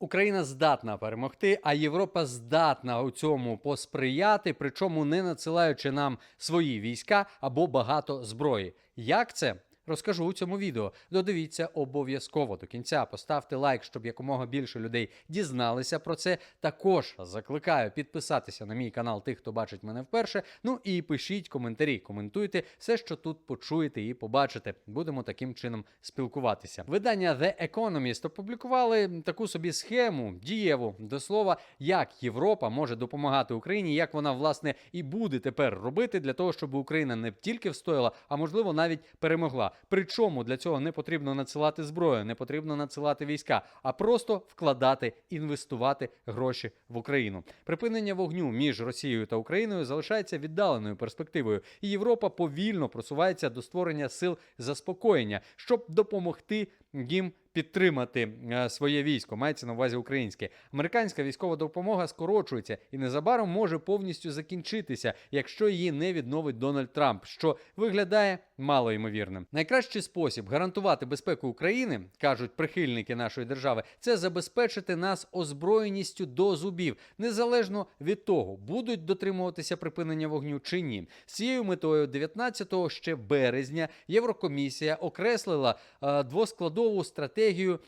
Україна здатна перемогти, а Європа здатна у цьому посприяти, причому не надсилаючи нам свої війська або багато зброї. Як це? Розкажу у цьому відео. Додивіться обов'язково до кінця. Поставте лайк, щоб якомога більше людей дізналися про це. Також закликаю підписатися на мій канал тих, хто бачить мене вперше. Ну і пишіть коментарі, коментуйте все, що тут почуєте і побачите. Будемо таким чином спілкуватися. Видання The Economist опублікували таку собі схему дієву до слова, як Європа може допомагати Україні, як вона власне і буде тепер робити для того, щоб Україна не тільки встояла, а можливо навіть перемогла. Причому для цього не потрібно надсилати зброю, не потрібно надсилати війська, а просто вкладати, інвестувати гроші в Україну. Припинення вогню між Росією та Україною залишається віддаленою перспективою, і Європа повільно просувається до створення сил заспокоєння, щоб допомогти їм підтримати е, своє військо. Мається на увазі українське. Американська військова допомога скорочується і незабаром може повністю закінчитися, якщо її не відновить Дональд Трамп, що виглядає мало ймовірним. Найкращий спосіб гарантувати безпеку України, кажуть прихильники нашої держави, це забезпечити нас озброєністю до зубів, незалежно від того, будуть дотримуватися припинення вогню чи ні. З цією метою 19 ще березня Єврокомісія окреслила е, двоскладову стратегію. you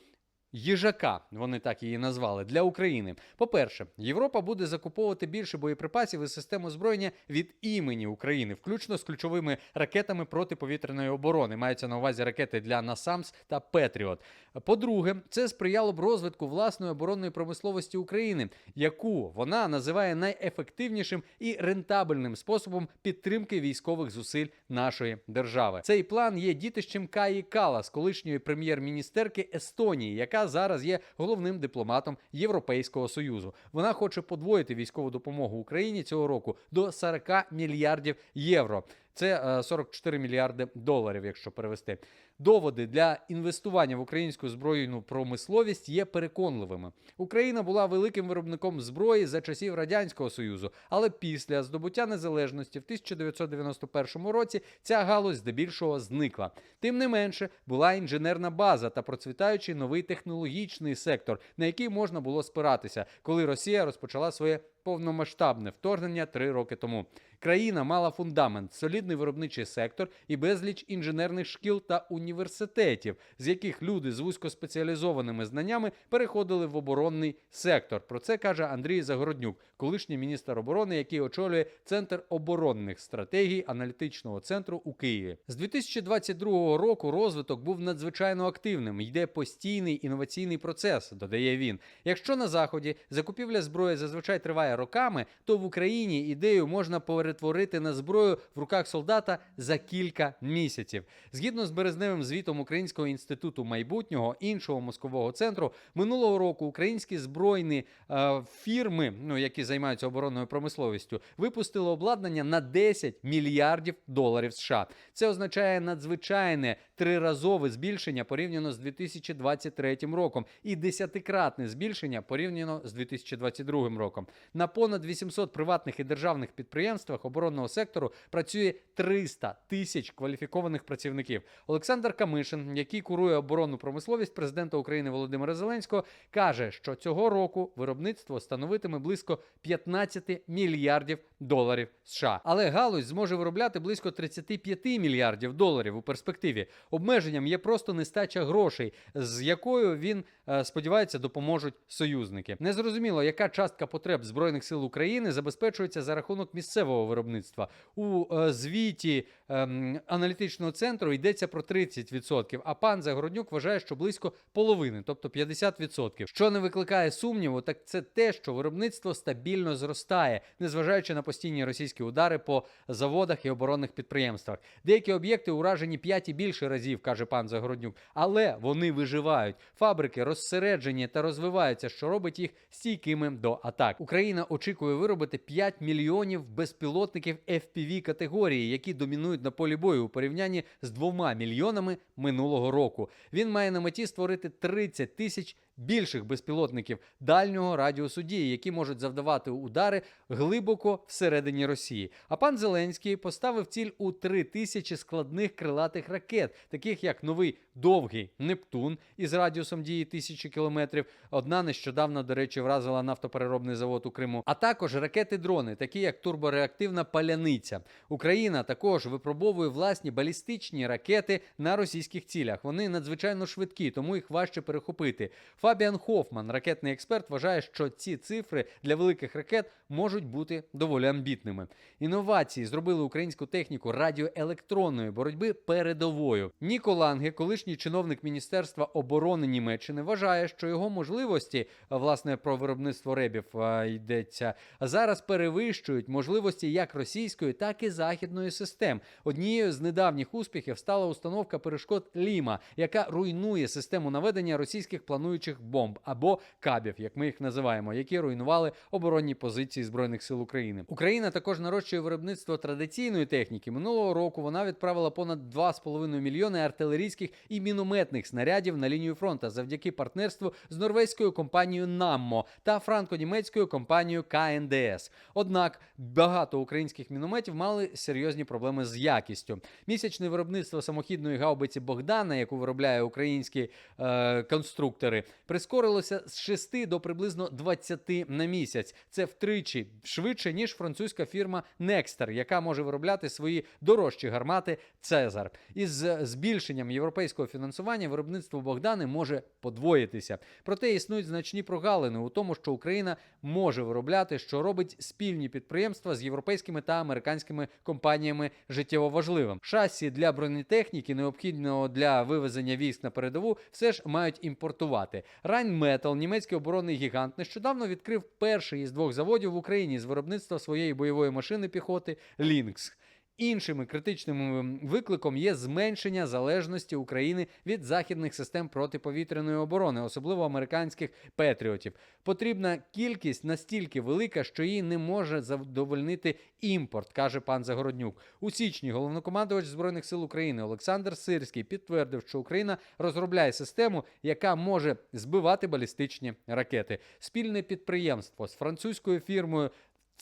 Їжака, вони так її назвали для України. По-перше, Європа буде закуповувати більше боєприпасів і систем озброєння від імені України, включно з ключовими ракетами протиповітряної оборони. Маються на увазі ракети для Насамс та Петріот. По-друге, це сприяло б розвитку власної оборонної промисловості України, яку вона називає найефективнішим і рентабельним способом підтримки військових зусиль нашої держави. Цей план є дітищем Каї Калас, колишньої прем'єр-міністерки Естонії, яка зараз є головним дипломатом Європейського союзу. Вона хоче подвоїти військову допомогу Україні цього року до 40 мільярдів євро. Це е, 44 мільярди доларів, якщо перевести. Доводи для інвестування в українську збройну промисловість є переконливими. Україна була великим виробником зброї за часів радянського союзу, але після здобуття незалежності в 1991 році ця галузь здебільшого зникла. Тим не менше, була інженерна база та процвітаючий новий технологічний сектор, на який можна було спиратися, коли Росія розпочала своє повномасштабне вторгнення три роки тому. Країна мала фундамент, солідний виробничий сектор і безліч інженерних шкіл та університетів, з яких люди з вузькоспеціалізованими знаннями переходили в оборонний сектор. Про це каже Андрій Загороднюк, колишній міністр оборони, який очолює центр оборонних стратегій аналітичного центру у Києві. З 2022 року розвиток був надзвичайно активним. Йде постійний інноваційний процес, додає він. Якщо на заході закупівля зброї зазвичай триває роками, то в Україні ідею можна перетворити на зброю в руках солдата за кілька місяців. Згідно з березневим звітом Українського інституту майбутнього іншого мозкового центру, минулого року українські збройні е, фірми, ну які займаються оборонною промисловістю, випустили обладнання на 10 мільярдів доларів США. Це означає надзвичайне триразове збільшення порівняно з 2023 роком і десятикратне збільшення порівняно з 2022 роком. На понад 800 приватних і державних підприємствах оборонного сектору працює 300 тисяч кваліфікованих працівників. Олександр Камишин, який курує оборонну промисловість президента України Володимира Зеленського, каже, що цього року виробництво становитиме близько 15 мільярдів доларів США. Але галузь зможе виробляти близько 35 мільярдів доларів у перспективі. Обмеженням є просто нестача грошей, з якою він е, сподівається допоможуть союзники. Незрозуміло, яка частка потреб збройних сил України забезпечується за рахунок місцевого виробництва. У е, звіті ем, аналітичного центру йдеться про 30%, а пан Загороднюк вважає, що близько половини, тобто 50%. Що не викликає сумніву, так це те, що виробництво стабільно зростає, незважаючи на постійні російські удари по заводах і оборонних підприємствах. Деякі об'єкти уражені 5 і більше разів, каже пан Загороднюк, але вони виживають. Фабрики розсереджені та розвиваються, що робить їх стійкими до атак. Україна очікує виробити 5 мільйонів безпілотників FPV категорії, які домінують на полі бою у порівнянні з двома мільйонами минулого року. Він має на меті створити 30 тисяч більших безпілотників дальнього радіусу дії, які можуть завдавати удари глибоко всередині Росії. А пан Зеленський поставив ціль у три тисячі складних крилатих ракет, таких як новий довгий Нептун із радіусом дії тисячі кілометрів. Одна нещодавно, до речі, вразила нафтопереробний завод у Криму, а також ракети-дрони, такі як турбореактивна паляниця. Україна також випробовує власні балістичні ракети на російських цілях. Вони надзвичайно швидкі, тому їх важче перехопити. Фабіан Хофман, ракетний експерт, вважає, що ці цифри для великих ракет можуть бути доволі амбітними. Інновації зробили українську техніку радіоелектронної боротьби передовою. Ніко Ланге, колишній чиновник Міністерства оборони Німеччини, вважає, що його можливості, власне, про виробництво ребів а, йдеться, зараз перевищують можливості як російської, так і західної систем. Однією з недавніх успіхів стала установка перешкод Ліма, яка руйнує систему наведення російських плануючих бомб або кабів, як ми їх називаємо, які руйнували оборонні позиції збройних сил України. Україна також нарощує виробництво традиційної техніки. Минулого року вона відправила понад 2,5 мільйони артилерійських і мінометних снарядів на лінію фронту завдяки партнерству з норвезькою компанією Наммо та франко-німецькою компанією КНДС. Однак багато українських мінометів мали серйозні проблеми з якістю. Місячне виробництво самохідної гаубиці Богдана, яку виробляє українські е, конструктори, прискорилося з 6 до приблизно 20 на місяць. Це втричі швидше ніж французька фірма Nexter, яка може виробляти свої дорожчі гармати Цезар. Із збільшенням європейського фінансування виробництво Богдани може подвоїтися. Проте існують значні прогалини у тому, що Україна може виробляти, що робить спільні підприємства з європейськими та американськими компаніями життєво важливим. Шасі для бронетехніки, необхідного для вивезення військ на передову, все ж мають імпортувати. Rheinmetall, німецький оборонний гігант, нещодавно відкрив перший із двох заводів в Україні з виробництва своєї бойової машини піхоти Лінкс. Іншими критичним викликом є зменшення залежності України від західних систем протиповітряної оборони, особливо американських петріотів. Потрібна кількість настільки велика, що її не може задовольнити імпорт, каже пан Загороднюк. У січні головнокомандувач збройних сил України Олександр Сирський підтвердив, що Україна розробляє систему, яка може збивати балістичні ракети. Спільне підприємство з французькою фірмою.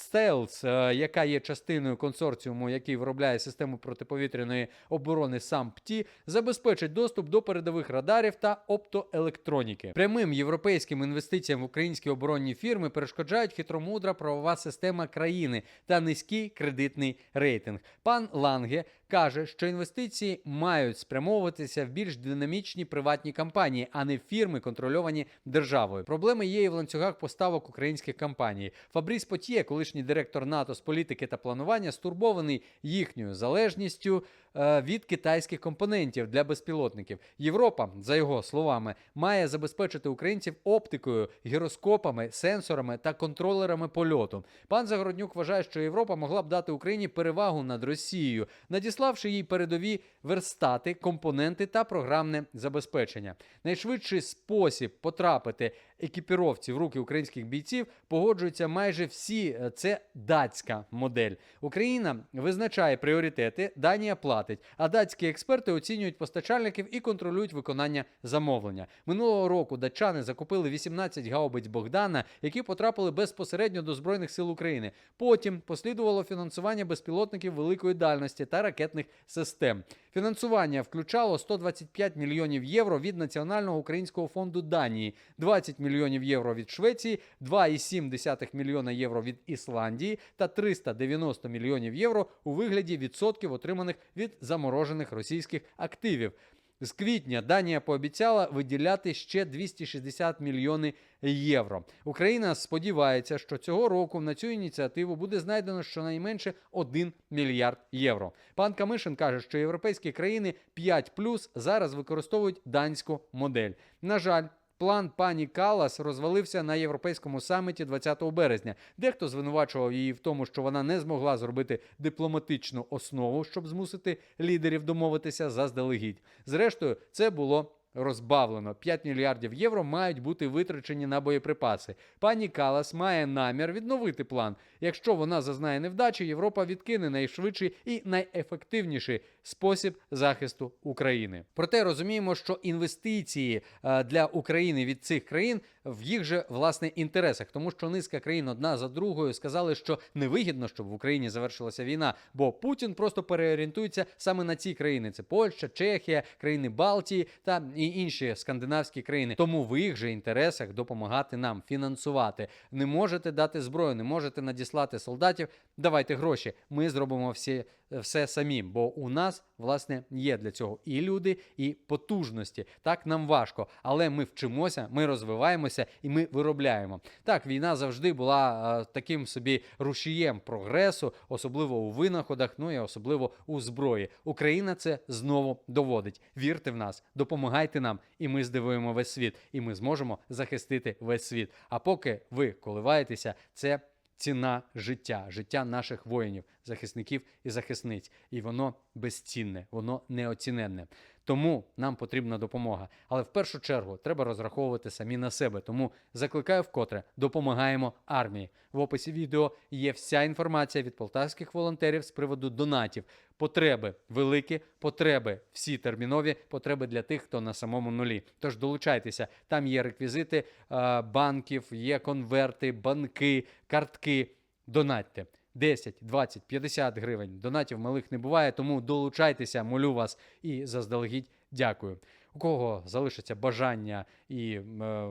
Стелс, яка є частиною консорціуму, який виробляє систему протиповітряної оборони сам ПТІ, забезпечить доступ до передових радарів та оптоелектроніки. Прямим європейським інвестиціям в українські оборонні фірми перешкоджають хитромудра правова система країни та низький кредитний рейтинг. Пан Ланге каже, що інвестиції мають спрямовуватися в більш динамічні приватні компанії, а не фірми, контрольовані державою. Проблеми є і в ланцюгах поставок українських компаній. Фабріс Потіє, колишній директор НАТО з політики та планування, стурбований їхньою залежністю від китайських компонентів для безпілотників. Європа, за його словами, має забезпечити українців оптикою, гіроскопами, сенсорами та контролерами польоту. Пан Загороднюк вважає, що Європа могла б дати Україні перевагу над Росією, надіславши їй передові верстати, компоненти та програмне забезпечення. Найшвидший спосіб потрапити екіпіровці в руки українських бійців погоджуються майже всі. Е, Це датська модель. Україна визначає пріоритети, Данія платить, а датські експерти оцінюють постачальників і контролюють виконання замовлення. Минулого року датчани закупили 18 гаубиць Богдана, які потрапили безпосередньо до збройних сил України. Потім послідувало фінансування безпілотників великої дальності та ракетних систем. Фінансування включало 125 мільйонів євро від Національного українського фонду Данії, 20 мільйонів євро від Швеції, 2,7 мільйона євро від Ісландії та 390 мільйонів євро у вигляді відсотків, отриманих від заморожених російських активів. З квітня Данія пообіцяла виділяти ще 260 мільйони євро. Україна сподівається, що цього року на цю ініціативу буде знайдено щонайменше 1 мільярд євро. Пан Камишин каже, що європейські країни 5+, зараз використовують данську модель. На жаль. План пані Калас розвалився на європейському саміті 20 березня. Дехто звинувачував її в тому, що вона не змогла зробити дипломатичну основу, щоб змусити лідерів домовитися заздалегідь. Зрештою, це було. Розбавлено 5 мільярдів євро мають бути витрачені на боєприпаси. Пані Калас має намір відновити план. Якщо вона зазнає невдачі, Європа відкине найшвидший і найефективніший спосіб захисту України. Проте розуміємо, що інвестиції е, для України від цих країн в їх же власне інтересах, тому що низка країн одна за другою сказали, що невигідно, щоб в Україні завершилася війна, бо Путін просто переорієнтується саме на ці країни: це Польща, Чехія, країни Балтії та і інші скандинавські країни. Тому в їх же інтересах допомагати нам фінансувати. Не можете дати зброю, не можете надіслати солдатів. Давайте гроші. Ми зробимо всі все самі, бо у нас власне є для цього і люди, і потужності. Так нам важко, але ми вчимося, ми розвиваємося і ми виробляємо. Так, війна завжди була е, таким собі рушієм прогресу, особливо у винаходах, ну і особливо у зброї. Україна це знову доводить. Вірте в нас, допомагайте нам, і ми здивуємо весь світ, і ми зможемо захистити весь світ. А поки ви коливаєтеся, це ціна життя, життя наших воїнів, захисників і захисниць. І воно безцінне, воно неоціненне. Тому нам потрібна допомога. Але в першу чергу треба розраховувати самі на себе. Тому закликаю вкотре, допомагаємо армії. В описі відео є вся інформація від полтавських волонтерів з приводу донатів. Потреби великі, потреби всі термінові, потреби для тих, хто на самому нулі. Тож долучайтеся. Там є реквізити е, банків, є конверти, банки, картки. Донатьте. 10, 20, 50 гривень. Донатів малих не буває, тому долучайтеся, молю вас і заздалегідь дякую. У кого залишиться бажання і е,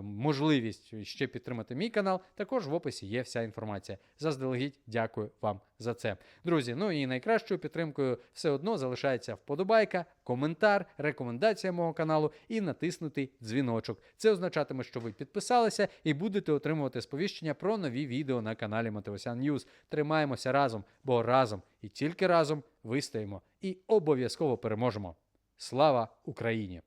можливість ще підтримати мій канал, також в описі є вся інформація. Заздалегідь дякую вам за це. Друзі, ну і найкращою підтримкою все одно залишається вподобайка, коментар, рекомендація мого каналу і натиснутий дзвіночок. Це означатиме, що ви підписалися і будете отримувати сповіщення про нові відео на каналі Мотивасян Ньюз. Тримаємося разом, бо разом і тільки разом вистоїмо і обов'язково переможемо. Слава Україні!